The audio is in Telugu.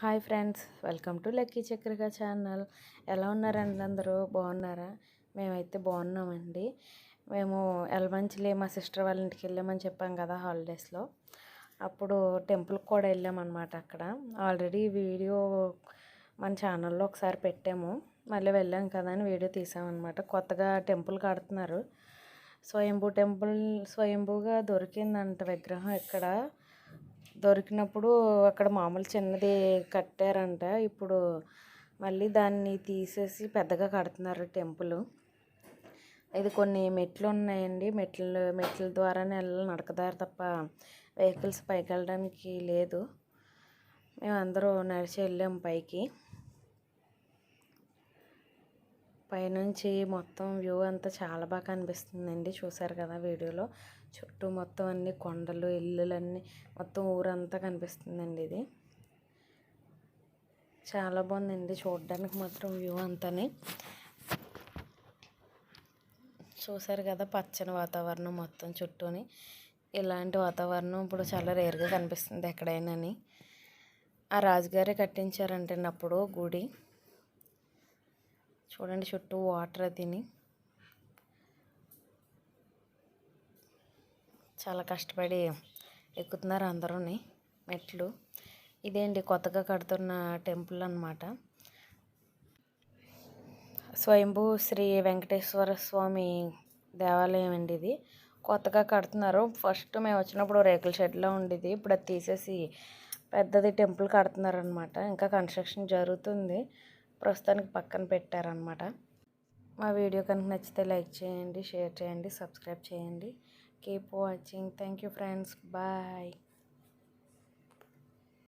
Hi friends welcome to Lucky Chakrika channel. ఎలా ఉన్నారండి అందరూ? బాగున్నారా? మేమైతే బాగున్నామండి. మేము ఎలమంచిలి మా సిస్టర్ వాళ్ళ ఇంటికి వెళ్ళామని చెప్పాం కదా హాలిడేస్లో. అప్పుడు టెంపుల్కి కూడా వెళ్ళామన్నమాట అక్కడ. ఆల్రెడీ వీడియో మన ఛానల్లో ఒకసారి పెట్టాము. మళ్ళీ వెళ్ళాం కదా అని వీడియో తీసామన్నమాట. కొత్తగా టెంపుల్ కడుతున్నారు. స్వయంభూ టెంపుల్ స్వయంభూగా దొరికిందంట విగ్రహం ఇక్కడ. దొరికినప్పుడు అక్కడ మామూలు చిన్నది కట్టారంట. ఇప్పుడు మళ్ళీ దాన్ని తీసేసి పెద్దగా కడుతున్నారు టెంపుల్. ఇది కొన్ని మెట్లు ఉన్నాయండి. మెట్లు మెట్ల ద్వారానే వెళ్ళాలి. నడకదారి తప్ప వెహికల్స్ పైకి వెళ్ళడానికి లేదు. మేము అందరూ నడిచి వెళ్ళాము పైకి. పైనుంచి మొత్తం వ్యూ అంతా చాలా బాగా కనిపిస్తుందండి. చూసారు కదా వీడియోలో? చుట్టూ మొత్తం అన్ని కొండలు ఇల్లులన్నీ మొత్తం ఊరంతా కనిపిస్తుందండి ఇది. చాలా బాగుందండి చూడడానికి మాత్రం వ్యూ అంతని. చూసారు కదా పచ్చని వాతావరణం మొత్తం చుట్టూని. ఇలాంటి వాతావరణం ఇప్పుడు చాలా రేర్గా కనిపిస్తుంది ఎక్కడైనాని. ఆ రాజుగారే కట్టించారంటే అప్పుడు గుడి. చూడండి చుట్టూ వాటర్ తిని. చాలా కష్టపడి ఎక్కుతున్నారు అందరూని మెట్లు. ఇదేంటి కొత్తగా కడుతున్న టెంపుల్ అనమాట స్వయంభూ శ్రీ వెంకటేశ్వర స్వామి దేవాలయం అండి ఇది. కొత్తగా కడుతున్నారు. ఫస్ట్ మేము వచ్చినప్పుడు రేకుల షెడ్లో ఉండేది. ఇప్పుడు అది తీసేసి పెద్దది టెంపుల్ కడుతున్నారనమాట ఇంకా కన్స్ట్రక్షన్ జరుగుతుంది. ప్రస్తుతానికి పక్కన పెట్టారనమాట మా వీడియో కనుక నచ్చితే లైక్ చేయండి షేర్ చేయండి సబ్స్క్రైబ్ చేయండి. Keep watching thank you friends bye